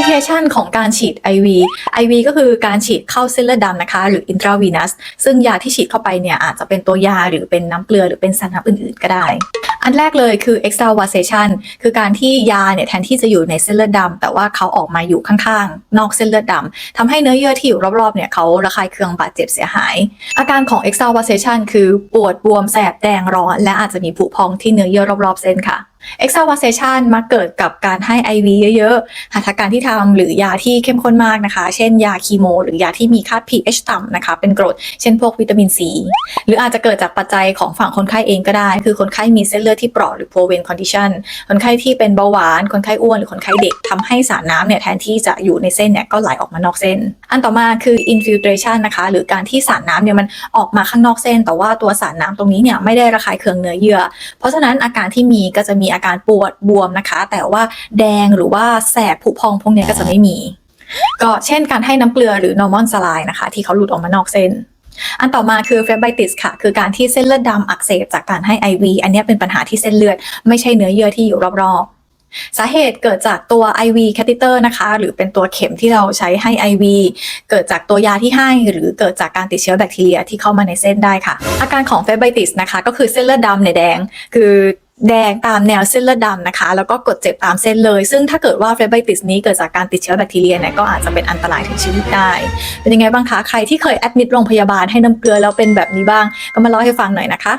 พิเคชันของการฉีด IV IV ก็คือการฉีดเข้าเส้นเลือดดำนะคะ หรือ intravenous ซึ่งยาที่ฉีดเข้าไปเนี่ยอาจจะเป็นตัวยาหรือเป็นน้ำเกลือหรือเป็นสารน้ำอื่นๆ ก็ได้ อันแรกเลยคือ extravasation คือการที่ยาเนี่ยแทนที่จะอยู่ในเส้นเลือดดำแต่ว่าเขาออกมาอยู่ข้างๆ นอกเส้นเลือดดำทำให้เนื้อเยื่อที่อยู่รอบๆเนี่ยเขาระคายเคืองบาดเจ็บเสียหาย อาการของ extravasation คือปวดบวมแสบแดงร้อน และอาจจะมีผุพองที่เนื้อเยื่อรอบๆเส้นค่ะ extravasation มักเกิดกับการให้ IV เยอะๆ หัตถการที่ทำหรือยาที่เข้มข้นมากนะคะ เช่นยาคีโม หรือยาที่มีค่า pH ต่ำนะคะ เป็นกรด เช่นพวกวิตามินซี หรืออาจจะเกิดจากปัจจัยของฝั่งคนไข้เองก็ได้ คือคนไข้มีเส้นเลือดที่เปราะหรือ poor vein condition คนไข้ที่เป็นเบาหวาน คนไข้อ้วน หรือคนไข้เด็กทำให้สารน้ำเนี่ยแทนที่จะอยู่ในเส้นเนี่ยก็ไหลออกมานอกเส้น อันต่อมาคือ infiltration นะคะ หรือการที่สารน้ำเนี่ยมันออกมาข้างนอกเส้น แต่ว่าตัวสารน้ำตรงนี้เนี่ยไม่ได้ระคายเคืองเนื้อเยื่อ เพราะฉะนั้นอาการที่มีก็จะมีอาการปวดบวมนะคะ แต่ว่าแดงหรือว่าแสบผุพองพวกนี้ก็จะไม่มี ก็เช่นการให้น้ำเกลือหรือ normal saline นะคะ ที่เขาหลุดออกมานอกเส้น อันต่อมาคือ phlebitis ค่ะ คือการที่เส้นเลือดดำอักเสบจากการให้ IV อันนี้เป็นปัญหาที่เส้นเลือด ไม่ใช่เนื้อเยื่อที่อยู่รอบๆสาเหตุเกิดจากตัว IV catheter นะคะ หรือเป็นตัวเข็มที่เราใช้ให้ IV เกิดจากตัวยาที่ให้ หรือเกิดจากการติดเชื้อแบคทีเรียที่เข้ามาในเส้นได้ค่ะ อาการของ phlebitis นะคะ ก็คือเส้นเลือดดำในยแดง คือ แดงตามแนวเส้นเลือดดำนะคะ แล้วก็กดเจ็บตามเส้นเลย ซึ่งถ้าเกิดว่าเฟบไบติสนี้เกิดจากการติดเชื้อแบคทีเรียเนี่ยก็อาจจะเป็นอันตรายถึงชีวิตได้ เป็นยังไงบ้างคะ ใครที่เคยแอดมิดโรงพยาบาลให้น้ำเกลือแล้วเป็นแบบนี้บ้าง ก็มาเล่าให้ฟังหน่อยนะคะ